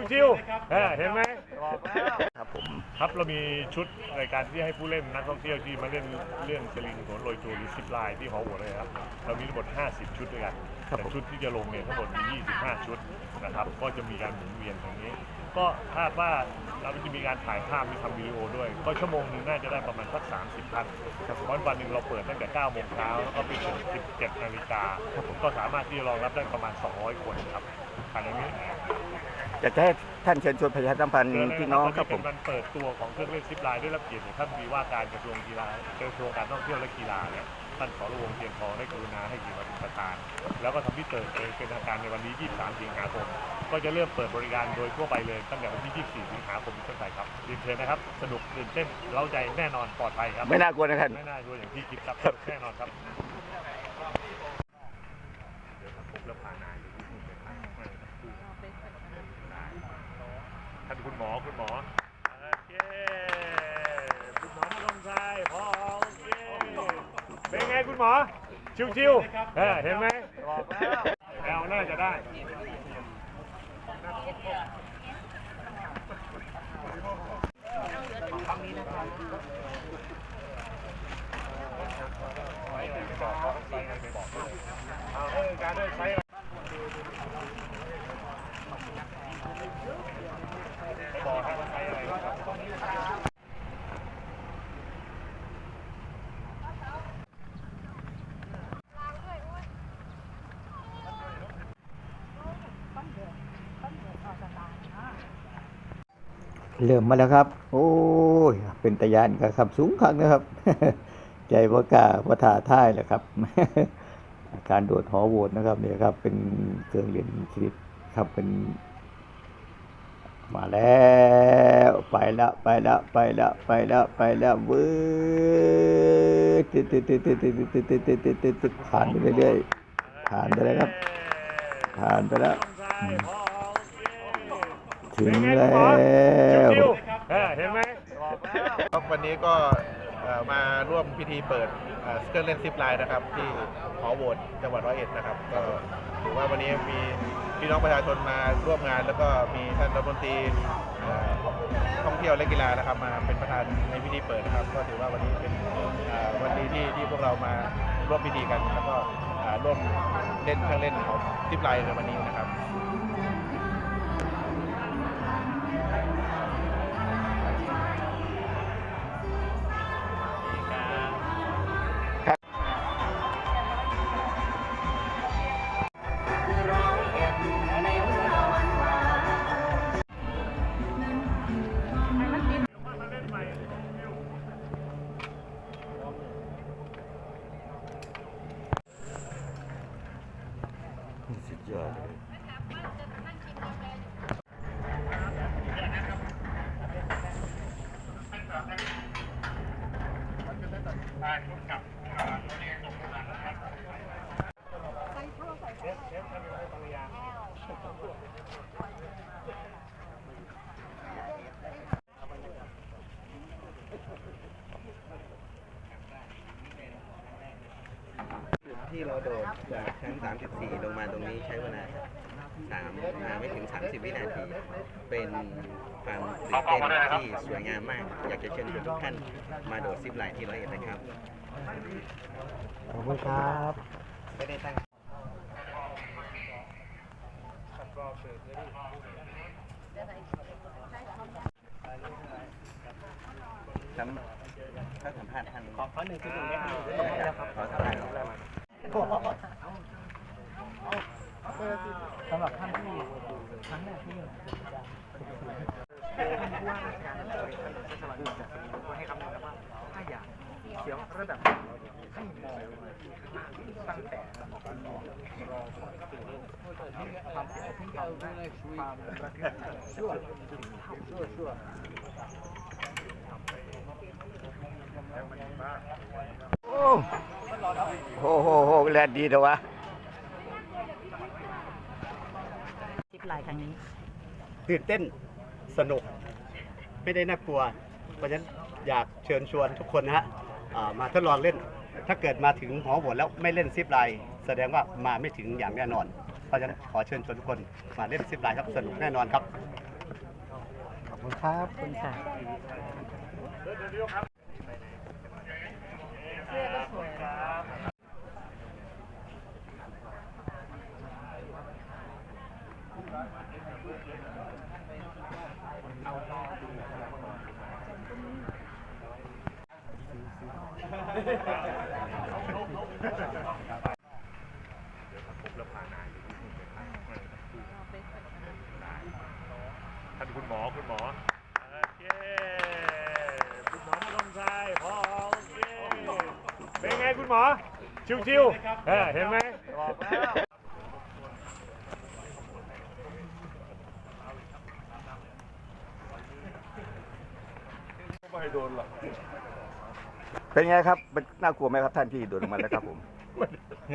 มอชิวๆเออเห็นไหมบอกแล้วครับผมครับเรามีชุดในการที่ให้ผู้เล่นนักท่องเที่ยวที่มาเล่นเรื่องสลิงโหนโรยตัวหรือซิปไลน์ที่หอหัวเลยครับเรามีทั้งหมด 50 ชุดด้วยกันแต่ชุดที่จะลงเนี่ยทั้งหมดมี 25 ชุดนะครับก็จะมีการหมุนเวียนตรงนี้ ก็คาดว่าเราจะมีการถ่ายภาพมีทำวิดีโอด้วย ก็ชั่วโมงหนึงน่าจะได้ประมาณสัก 30ท่านวันวันหนึ่งเราเปิดตั้งแต่9โมงเช้าแล้วก็ไปถึง17นาฬิกาก็สามารถที่จะรองรับได้ประมาณ 200 คนครับอันนี้อยากจะให้ท่านเชิญชวนประชาสัมพันธ์พี่น้องครับผม เป็นวันเปิดตัวของเครื่องเล่นซิปไลน์ได้รับเกียรติจากท่านมีว่าการกระทรวงกีฬากระทรวงการท่องเที่ยวและกีฬาเนี่ย ท่านขอรวงเพียงทองได้กรุณาให้เกียรติมาเป็นประธาน แล้วก็ทำที่เปิดเป็นทางการในวันนี้ 23 สิงหาคม ก็จะเริ่มเปิดบริการโดยทั่วไปเลยตั้งแต่วันที่ 24 สิงหาคมเป็นต้นไปครับเรียนเชิญนะครับ สนุกตื่นเต้นเร้าใจแน่นอนปลอดภัยครับ ไม่น่ากลัวนะท่าน ไม่น่ากลัวอย่างที่คิดครับแน่นอนครับเดี๋ยวผมเริ่มผ่านนายอยู่ที่นู่นเลยครับท่านคุณหมอคุณหมอโอเคคุณหมอมาลงทรายพอโอเค เป็นไงคุณหมอ ชิวๆเออเห็นไหมบอกแล้วแอลน่าจะได้เอาให้การได้ใช้บอกให้มันใช้อะไรครับ เริ่มมาแล้วครับ โอ้ย เป็นตะยานกับขับสูงครั้งนะครับ ใจว่ากาว่าท่าท่ายแหละครับ การโดดหอโหวตนะครับเนี่ยครับ เป็นเครื่องเรียนชนิดครับเป็น มาแล้วไปแล้วไปแล้วไปแล้วไปแล้วไปแล้วเว้ยติดติดติดติดติดติดติดติดติดติดติดผ่านไปเรื่อยๆผ่านไปแล้วครับ ผ่านไปแล้ว ถึงแล้วชิวๆเออเห็นไหมบอกแล้วครับวันนี้ก็เอ่อมาร่วมพิธีเปิดเอ่อเครื่องเล่นซิปไลน์นะครับ ที่หอโหวตจังหวัดร้อยเอ็ดนะครับก็ถือว่าวันนี้มีพี่น้องประชาชนมาร่วมงาน แล้วก็มีท่านรัฐมนตรีเอ่อท่องเที่ยวและกีฬานะครับ มาเป็นประธานในพิธีเปิดนะครับ ก็ถือว่าวันนี้เป็นเอ่อวันดีที่ที่พวกเรามาร่วมพิธีกัน แล้วก็เอ่อร่วมเล่นเครื่องเล่นของซิปไลน์ในวันนี้นะครับสุ ที่เราโดดจาก ชั้น 34 ลงมาตรงนี้ใช้เวลาสามอ่าไม่ถึง 30 วินาที เป็นความตื่นเต้นที่สวยงามมาก อยากจะเชิญชวนทุกท่านมาโดดซิปไลน์ที่ร้อยเอ็ดนะครับ ขอบคุณครับไม่ได้ตั้งสัมถ้าสัมภาษณ์ท่านขอขอหนึ่งจุดหนึ่งได้ครับขอสัมภาษณ์ สำหรับท่านที่ครั้งแรกที่ท่านผู้ว่าราชการจังหวัดเทศบาลเมืองจันทบุรีก็ให้คำแนะนำว่าถ้าอยากเสียงระดับให้มองตั้งแต่ออกรอรอความเสียที่เราความระทึกชั่วชั่วชั่วโอ้โหโหโหแลนดีเถอะวะ ซิป ไลน์ครั้งนี้ ตื่นเต้นสนุกไม่ได้น่ากลัว เพราะฉะนั้นอยากเชิญชวนทุกคนนะฮะอ่ามาทดลองเล่น ถ้าเกิดมาถึงหอโหวตแล้วไม่เล่นซิปไลน์แสดงว่ามาไม่ถึงอย่างแน่นอน เพราะฉะนั้นขอเชิญชวนทุกคนมาเล่นซิปไลน์ครับสนุกแน่นอนครับ ขอบคุณครับ ขอบคุณค่ะ ท่านคุณหมอคุณหมอโอเคคุณหมอมาลงทรายพอโอเคเป็นไงคุณหมอ ชิวๆเออเห็นไหมบอกแล้วไม่โดนหรอก เป็นไงครับมันน่ากลัวไหมครับท่านที่โดดลงมาแล้วครับผม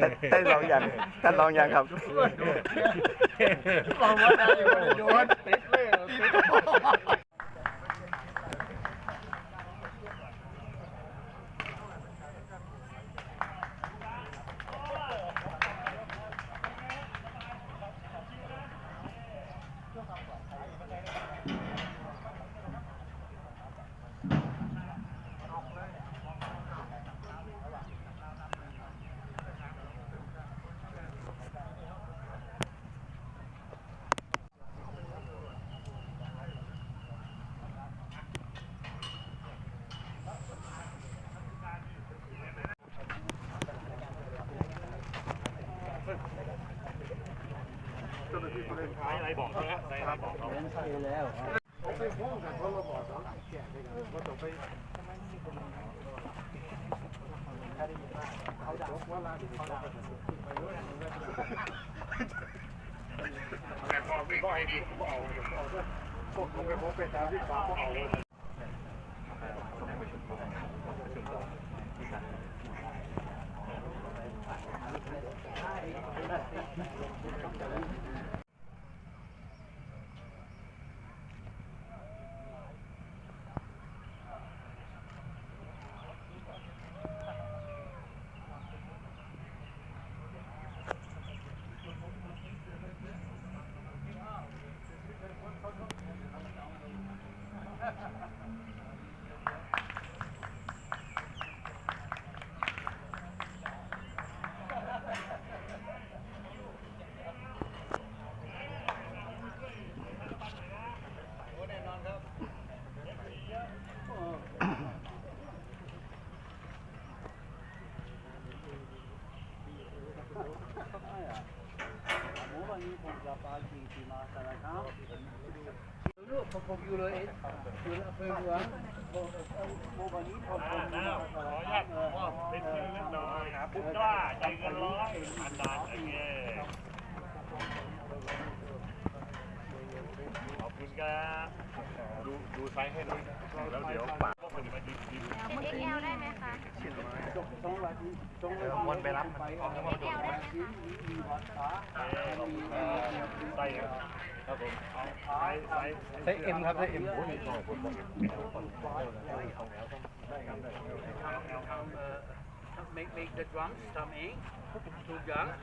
ท่านท่านลองยังท่านลองยังครับ ลองว่าได้อยู่โดนติดเลย ติดอะไรบอกเขาแล้วอะไรบอกเขาน้าขออนุญาตมอ ผมอยู่เป็นชื่อเล็กน้อยนะปุ๊บว่าใจเกันร้อยอันดานโอเคขอบคุณครับดูดูไซส์ให้หน่อยแล้วเดี๋ยวปากพวกมันจะมาดีดี XL ได้ไหมคะวนไปรับมันเอาเข้ามาดู XL ได้ไหมคะไส้ ครับผมไส้ไส้ ใช้เอ็มครับใช้เอ็ม make make the drums come in together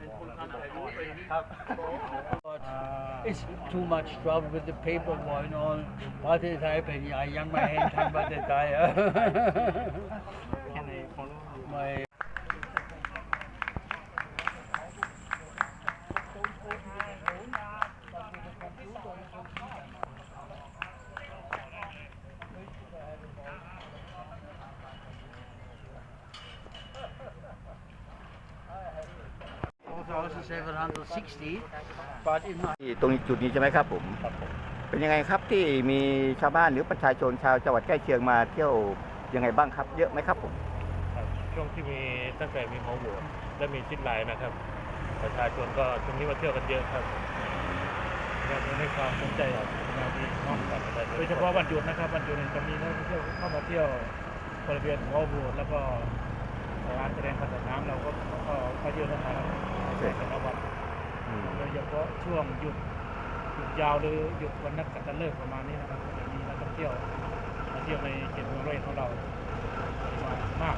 and put on a roof and It's too much trouble with the paper going on. What is happening? I young my hand time but the tire. My ตรงจุดนี้ใช่ไหมครับผม เป็นยังไงครับที่มีชาวบ้านหรือประชาชนชาวจังหวัดใกล้เคียงมาเที่ยวยังไงบ้างครับ เยอะไหมครับผมครับช่วงที่มีตั้งแต่มีหมอโหวตและมีชิดไลน์นะครับ ประชาชนก็ช่วงนี้มาเที่ยวกันเยอะครับยังให้ความสนใจกับงานที่น้องกันโดยเฉพาะวันหยุดนะครับวันหยุดเนี่ยจะมีนักท่องเที่ยวเข้ามาเที่ยวบริเวณหมอโหวตแล้วก็ร้านแสดงพัฒน้ำเราก็ก็ก็เยอะนะครับ ใช่แต่ละวันโดยเฉพาะช่วงหยุดหยุดยาวหรือหยุดวันนักขัตฤกษ์ประมาณนี้นะครับจะมีนักท่องเที่ยวมาเที่ยวในเขตเมืองร้อยเอ็ดของเรามามาก